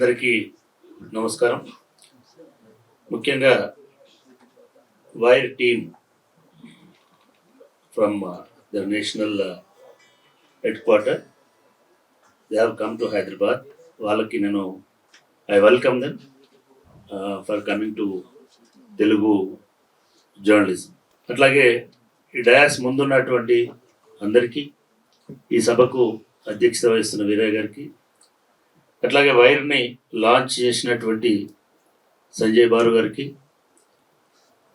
అందరికీ నమస్కారం. ముఖ్యంగా Wire team from the national head quarter. They have come to Hyderabad వాళ్ళకి నేను I welcome them for coming to Telugu journalism అట్లాగే ఈ డయాస్ ముందున్నటువంటి అందరికీ ఈ సభకు అధ్యక్షత వహిస్తున్న వీరయ్య గారికి అట్లాగే వైర్ని లాంచ్ చేసినటువంటి సంజయ్ బారు గారికి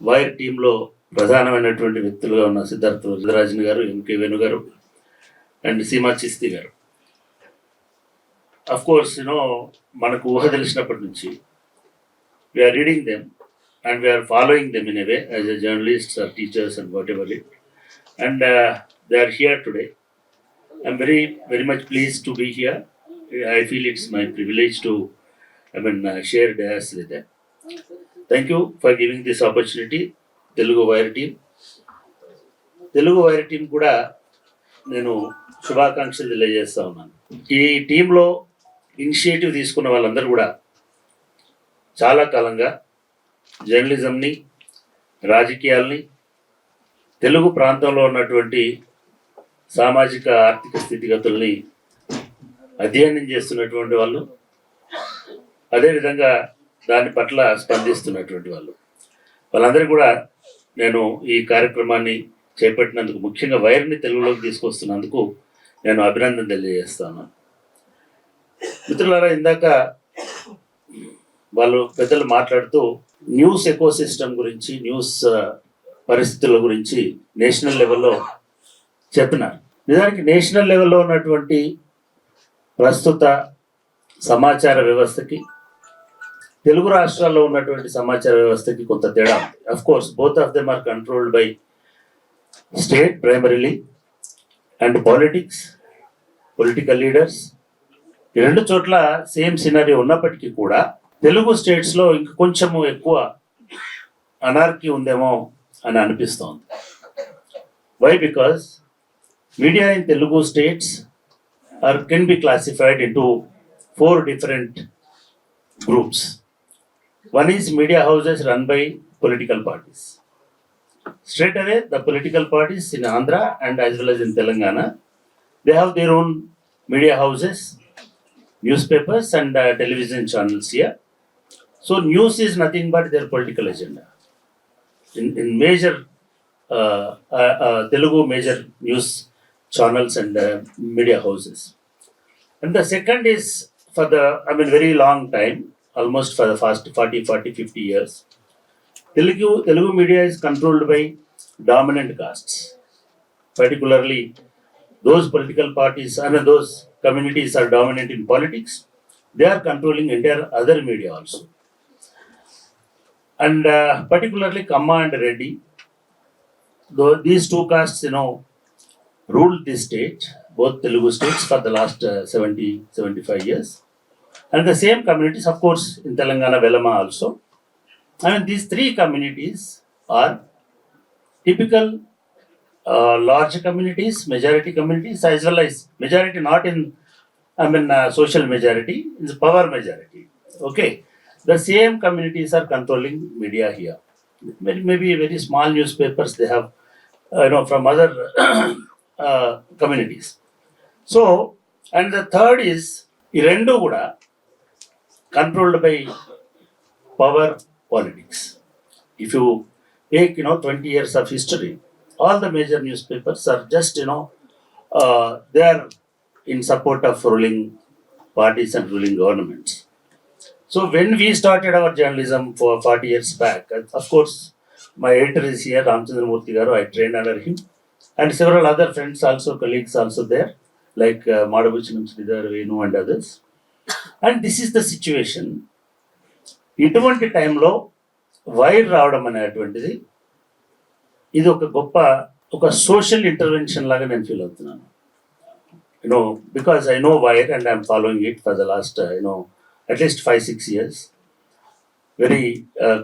వైర్ టీంలో ప్రధానమైనటువంటి వ్యక్తులుగా ఉన్న సిద్ధార్థ వరదరాజన్ గారు ఎంకే వేణు గారు and Seema Chishti garu. Of course you know మనకు ఊహ తెలిసినప్పటి నుంచి we're reading them and we're following them in a way as a journalist or teachers and whatever it and they are here today I'm very very much please to be here I feel it's my privilege to I mean share dais with with thank you for giving this opportunity Telugu Wire team Telugu Wire team కూడా నేను శుభాకాంక్షలు తెలియజేస్తా ఉన్నాను. ఈ టీంలో initiative తీసుకున్న వాళ్ళందరూ కూడా చాలా కాలంగా జర్నలిజంని రాజకీయాల్ని తెలుగు ప్రాంతంలో ఉన్నటువంటి సామాజిక ఆర్థిక స్థితిగతుల్ని అధ్యయనం చేస్తున్నటువంటి వాళ్ళు అదేవిధంగా దాని పట్ల స్పందిస్తున్నటువంటి వాళ్ళు. వాళ్ళందరూ కూడా నేను ఈ కార్యక్రమాన్ని చేపట్టినందుకు ముఖ్యంగా వైర్ని తెలుగులోకి తీసుకొస్తున్నందుకు నేను అభినందన తెలియజేస్తాను. మిత్రులారా ఇందాక వాళ్ళు పెద్దలు మాట్లాడుతూ న్యూస్ ఎకో సిస్టమ్ గురించి న్యూస్ పరిస్థితుల గురించి నేషనల్ లెవెల్లో చెప్పినారు. నిజానికి నేషనల్ లెవెల్లో ఉన్నటువంటి ప్రస్తుత సమాచార వ్యవస్థకి తెలుగు రాష్ట్రాల్లో ఉన్నటువంటి సమాచార వ్యవస్థకి కొంత తేడా ఉంది. Of course both of them are controlled by state primarily and politics political leaders ఈ రెండు చోట్ల సేమ్ సినరీ ఉన్నప్పటికీ కూడా తెలుగు స్టేట్స్లో ఇంక కొంచెము ఎక్కువ అనార్కీ ఉందేమో అని అనిపిస్తోంది. Why because media in Telugu states are can be classified into four different groups. One is media houses run by political parties. Straight away, the political parties in Andhra and as well as in Telangana, they have their own media houses, newspapers, and uh, television channels here. So, news is nothing but their political agenda. In, in major uh, uh, uh, Telugu major news channels and uh, media houses. And the second is for the, I mean, very long time, almost for the past 40, 40, 50 years. Telugu, Telugu media is controlled by dominant castes, particularly those political parties and those communities are dominant in politics. They are controlling entire other media also. And uh, particularly Kamma and Reddy, though these two castes, you know, ruled this state, both Telugu states, for the last uh, 70, 75 years. And the same communities, of course, in Telangana, Velama also. And these three communities are typical uh, large communities, majority communities, as well as majority not in, I mean, uh, social majority, it's power majority. Okay. The same communities are controlling media here. Maybe, maybe very small newspapers they have, uh, you know, from other uh, communities. So, and the third is ఈ రెండు కూడా controlled by power politics if you take you know twenty years of history all the major newspapers are just you know they are in support of ruling parties and ruling governments. So when we started our journalism for 40 years back, of course, my editor is here, Ramchandra Murthy Garu, I trained under him, And several other friends also colleagues also there like Madabhushi నుంచి either Venu and others and this is the situation ఇటువంటి టైంలో Wire రావడం అనేటువంటిది ఇది ఒక గొప్ప ఒక social intervention లాగా నేను ఫీల్ అవుతున్నాను you know because I know Wire and I'm following it for the last you know at least five six years very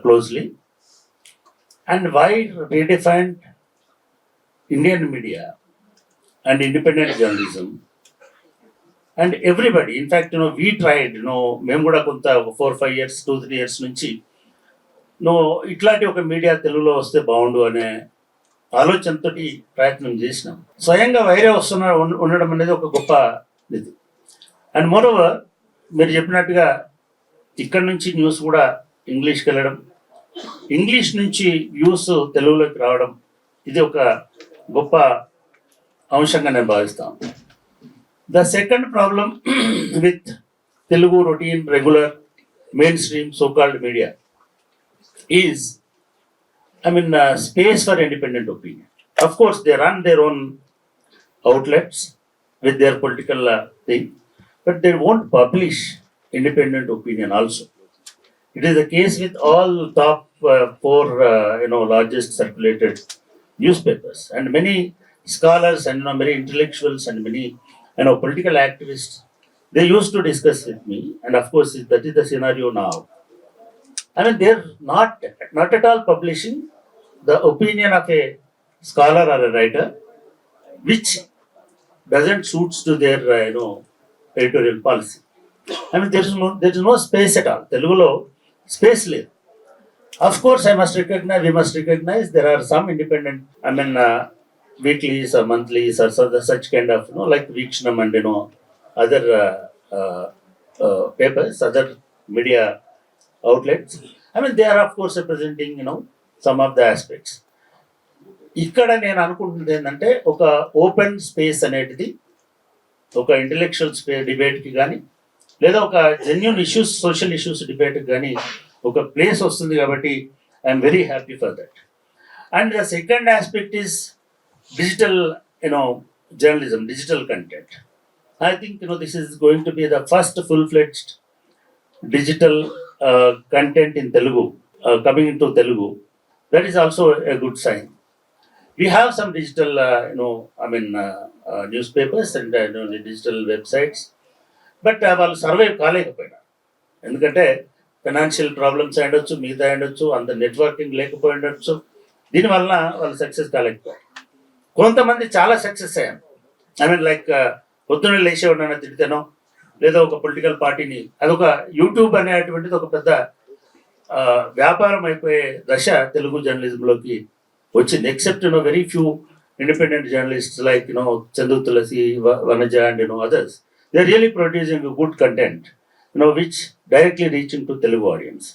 closely and Wire redefined Indian media And independent redefined and and everybody in fact no we tried no మేము కూడా కొంత four five years two three years నుంచి no ఇట్లాంటి ఒక media తెలుగులో వస్తే బాగుండు అనే ఆలోచనతో ప్రయత్నం చేసినాం. స్వయంగా వైరే వస్తున్న ఉండడం అనేది ఒక గొప్ప ఇది. అండ్ మోరోవర్ మీరు చెప్పినట్టుగా ఇక్కడ నుంచి న్యూస్ కూడా ఇంగ్లీష్కి వెళ్ళడం ఇంగ్లీష్ నుంచి వ్యూస్ తెలుగులోకి రావడం ఇది ఒక గొప్ప అంశంగా నేను భావిస్తాను the second problem with Telugu routine regular mainstream so called media is I mean, uh, space for independent opinion. Of course, they run their own outlets with their political uh, thing, but they won't publish independent opinion also. It is the case with all top uh, four, uh, you know, largest circulated newspapers and many scholars and you know, many intellectuals and many, you know, political activists. They used to discuss with me, and of course, that is the scenario now. I mean, they're not not at all publishing the opinion of a scholar or a writer, which doesn't suits to their uh, you know editorial policy. I mean, there is no there is no space at all. Telugulo space లేదు. Of course, I must recognize, we must recognize there are some independent, I mean, uh, weeklies or monthlies or so, such kind of, you know, like Vikshnam and, you know, other uh, uh, uh, papers, other media outlets. I mean, they are, of course, representing, you know, some of the aspects. ఇక్కడ నేను అనుకుంటుంది ఏంటంటే ఒక open space అనేటిది ఒక intellectual స్పే డిబేట్కి కానీ లేదా ఒక జెన్యున్ ఇష్యూస్ సోషల్ ఇష్యూస్ డిబేట్కి కానీ ఒక ప్లేస్ వస్తుంది కాబట్టి I'm very happy for that and the second aspect is digital you know journalism digital content I think you know this is going to be the first full fledged digital content in Telugu coming in to Telugu that is also a good sign we have some digital you know I mean newspapers and digital websites but వాళ్ళు survive కాలేకపోయినా. ఎందుకంటే financial problems అయ్యొచ్చు మిగతా ఉండొచ్చు అంత networking లేకపోయి ఉండొచ్చు. దీనివల్ల వాళ్ళు సక్సెస్ కాలేకపోయారు. కొంతమంది చాలా సక్సెస్ అయ్యారు. ఐ మీన్ లైక్ uh, పొద్దున్న లేచే ఉన్నాను తిడితేనో లేదా ఒక పొలిటికల్ పార్టీని అదొక యూట్యూబ్ అనేటువంటిది ఒక పెద్ద వ్యాపారం అయిపోయే దశ తెలుగు జర్నలిజంలోకి వచ్చింది. Except you know very few independent journalist like you know Chandu Tulasi Vanaja and you know others they really producing good content no which directly reaching to Telugu audiences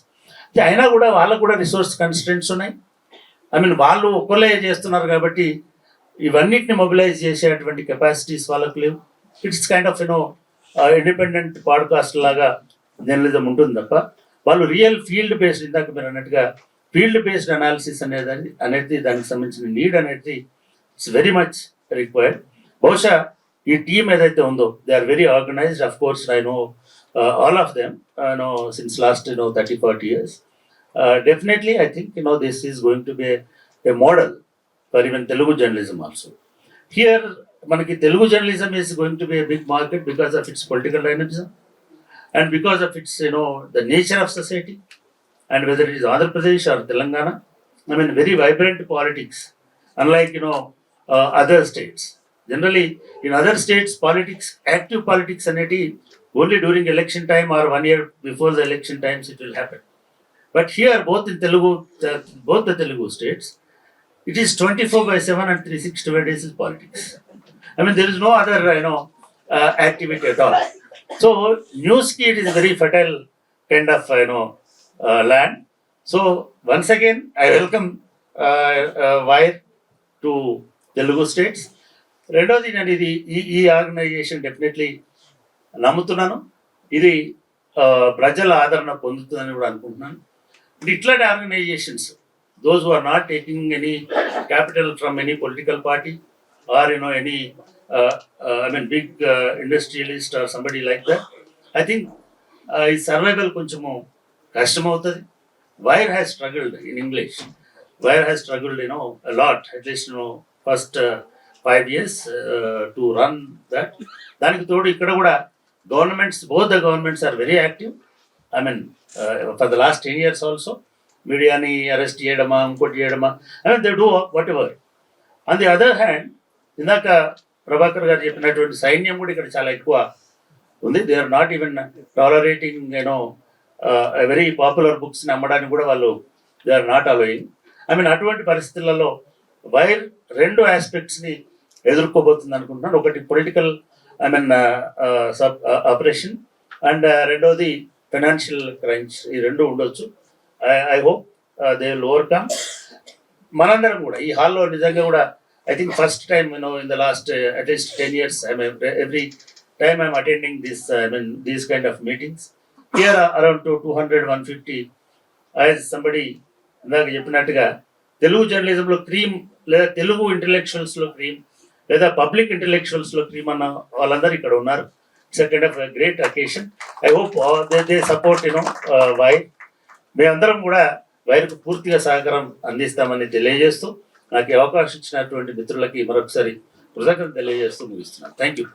అయినా కూడా వాళ్ళకు కూడా రిసోర్స్ కన్స్టెంట్స్ ఉన్నాయి. I mean వాళ్ళు ఒక్కలే చేస్తున్నారు కాబట్టి ఇవన్నిటిని మొబిలైజ్ చేసేటువంటి కెపాసిటీస్ వాళ్ళకు లేవు. It's kind of you know independent podcast లాగా జర్నలిజం ఉంటుంది తప్ప వాళ్ళు రియల్ ఫీల్డ్ బేస్డ్ ఇందాక మీరు అన్నట్టుగా ఫీల్డ్ బేస్డ్ అనాలిసిస్ అనేది అనేది దానికి సంబంధించిన నీడ్ అనేది ఇట్స్ వెరీ మచ్ రిక్వైర్డ్ బహుశా ఈ టీం ఏదైతే ఉందో they are very organised of course I no all of them no since last no thirty forty years definitely I think you know this is going to B A model for even Telugu journalism also here మనకి Telugu journalism is going to B big market because of it's political dynamism and because of it's you know the nature of society and whether it is Andhra Pradesh are Telangana I mean very vibrant politics unlike you know other states generally in other states politics active politics అనేటి Only during election time or one year before the election times it will happen but here both in Telugu both the Telugu states it is 24 by 7 and 365 days is politics. I mean, there is no other, you know, uh, activity at all. So, news kit is a very fertile kind of, you know, uh, land. So, once again, I welcome uh, uh, Wire to Telugu states. రెండోది నేను ఇది ఈ ఈ organisation definitely నమ్ముతున్నాను. ఇది ప్రజల ఆదరణ పొందుతుందని కూడా అనుకుంటున్నాను. ఇట్లాంటి organisations those are not taking any capital from any political party or you know any I mean big industrialist or somebody like that I think ఈ సర్వైవల్ కొంచెము కష్టమవుతుంది. Wire has struggled in English Wire has struggled you know lot at least you know first five years to run that దానికి తోడు ఇక్కడ కూడా governments both the governments are very active I mean for the last ten years also మీడియాని arrest చేయడమా ఇంకోటి చేయడమా and they do whatever on the other hand ఇందాక ప్రభాకర్ గారు చెప్పినటువంటి సైన్యం కూడా ఇక్కడ చాలా ఎక్కువ ఉంది. They are not even tolerating you know very popular బుక్స్ని అమ్మడానికి కూడా వాళ్ళు they are not allowing I mean అటువంటి పరిస్థితులలో వైర్ రెండు ఆస్పెక్ట్స్ని ఎదుర్కోబోతుంది అనుకుంటున్నాను. ఒకటి political I mean sub operation. And రెండోది ఫైనాన్షియల్ క్రైమ్స్ ఈ రెండు ఉండొచ్చు. I I hope they will overcome. మనందరం కూడా ఈ హాల్లో నిజంగా కూడా I think first time you know in the last at least ten years I mean every time I'm attending this I mean these kind of meetings. Year around two two hundred one fifty as somebody ఇందాక చెప్పినట్టుగా తెలుగు జర్నలిజంలో cream లేదా తెలుగు ఇంటలెక్చువల్స్లో cream లేదా public ఇంటలెక్చువల్స్లో క్రీమన్న వాళ్ళందరూ ఇక్కడ ఉన్నారు. It's kind of great occasion I hope they they support you know why మేమందరం కూడా వైర్కు పూర్తిగా సహకారం అందిస్తామని తెలియజేస్తూ నాకు అవకాశం ఇచ్చినటువంటి మిత్రులకి మరొకసారి కృతజ్ఞత తెలియజేస్తూ ముగిస్తున్నాను. Thank you